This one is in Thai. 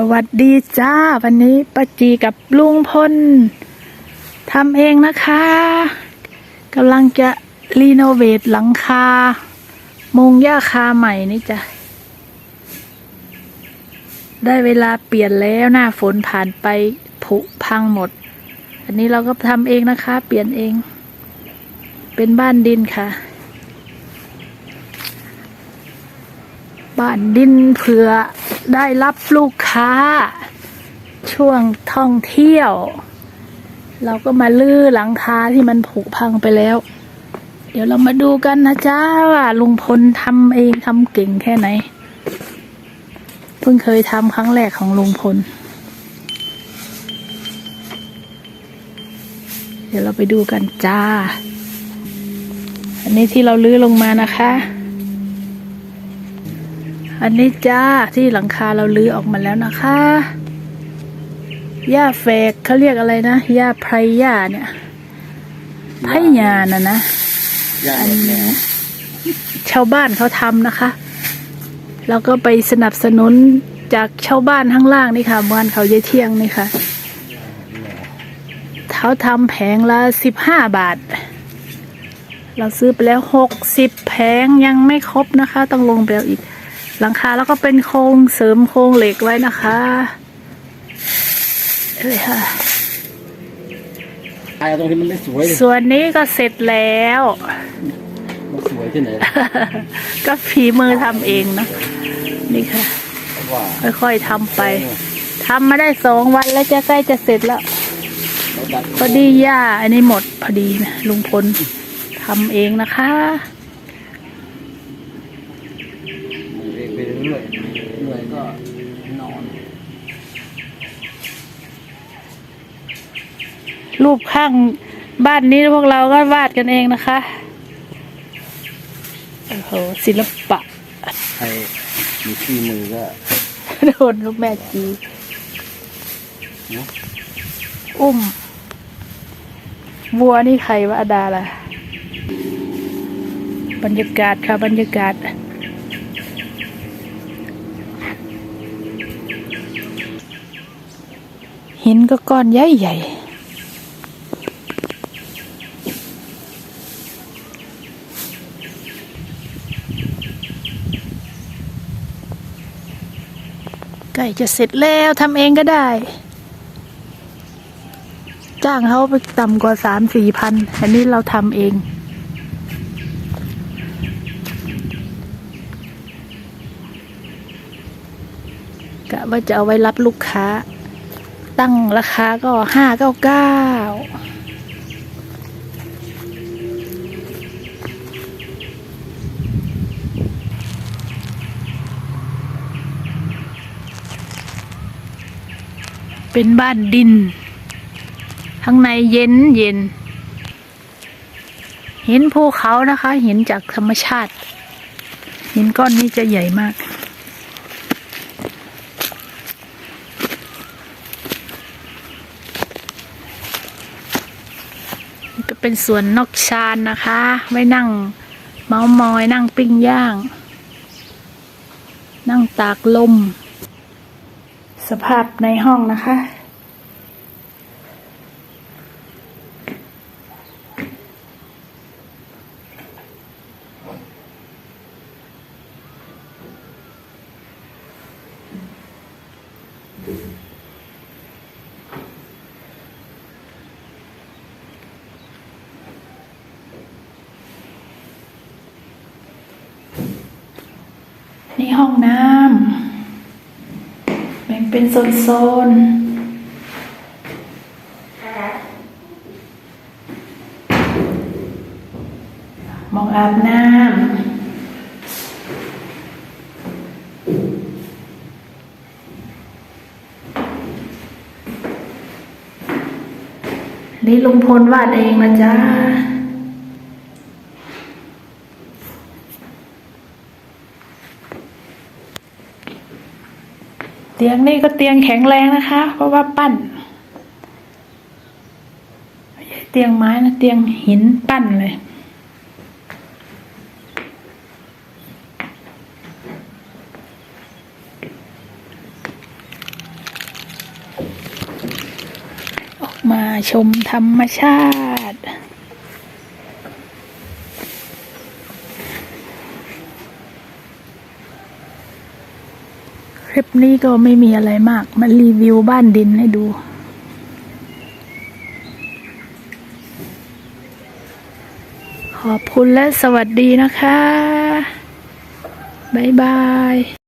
สวัสดีจ้า วันนี้ป้าจีกับลุงพลทำเองนะคะกำลังจะรีโนเวทหลังคา มุงหญ้าคาใหม่นี่จ้ะ ได้เวลาเปลี่ยนแล้วหน้าฝนผ่านไปผุพังหมด อันนี้เราก็ทำเองนะคะ เปลี่ยนเอง เป็นบ้านดินค่ะ บ้านดินเผื่อได้รับลูกค้า ช่วงท่องเที่ยว เราก็มาลื้อหลังคาที่มันผุพังไปแล้ว เดี๋ยวเรามาดูกันนะจ้าว่าลุงพลทำเองทำเก่งแค่ไหน เพิ่งเคยทำครั้งแรกของลุงพล เดี๋ยวเราไปดูกันจ้า อันนี้ที่เราลื้อลงมานะคะ อันนี้จ้าที่หลังคาเราลื้อออกมาแล้วนะคะหญ้าแฝกเขาเรียกอะไรนะหญ้าไพรหญ้าเนี่ยไพรหญ้าน่ะนะย่าแหลมแหลมชาวบ้านเขาทำนะคะ แล้วก็ไปสนับสนุนจากชาวบ้านข้างล่างนี่ค่ะบ้านเขาเยายเที่ยงนี่ค่ะเขาทำแผงละสิบห้าบาท เราซื้อไปแล้วหกสิบแผงยังไม่ครบนะคะ ต้องลงไปเอาอีก หลังคาแล้วก็เป็นโครงเสริมโครงเหล็กไว้นะคะเลยค่ะไอ้ตรงที่มันไม่สวยเลยส่วนนี้ก็เสร็จแล้ว มันสวยที่ไหนก็ฝีมือทำเองนะนี่ค่ะ ว่าค่อยๆทำไปทำมาได้สองวันแล้วจะใกล้จะเสร็จแล้ว เราดัด พอดีย่าอันนี้หมดพอดีนะลุงพลทำเองนะคะ มือ เองไปเรื่อยเหนื่อยก็นอน รูปข้างบ้านนี้พวกเราก็วาดกันเองนะคะ โอ้โหศิลปะ ใครมีที่มือก็โดนลูกแม่จีเนาะอุ้ม วัวนี่ใครวะอดาล่ะ บรรยากาศค่ะบรรยากาศ หินก็ก้อนใหญ่ใหญ่ใกล้จะเสร็จแล้วทำเองก็ได้ จ้างเขาไปต่ำกว่าสามสี่พัน อันนี้เราทำเองกะว่าจะเอาไว้รับลูกค้า ตั้งราคาก็ห้าเก้าเก้าเป็นบ้านดิน ข้างในเย็นเย็น เห็นภูเขานะคะ เห็นจากธรรมชาติ หินก้อนนี้จะใหญ่มาก ก็เป็นสวนนอกชานนะคะ ไว้นั่ง เมามอยนั่งปิ้งย่าง นั่งตากลม สภาพในห้องนะคะ นี่ห้องน้ำแบ่งเป็นโซนๆมองอาบน้ำนี่ลุงพลวาดเองนะจ๊ะ เตียงนี่ก็เตียงแข็งแรงนะคะ เพราะว่าปั้นเตียงไม้นะเตียงหินปั้นเลยออกมาชมธรรมชาติ ลิปนี้ก็ไม่มีอะไรมาก มารีวิวบ้านดินให้ดู ขอบคุณและสวัสดีนะคะ บ๊ายบาย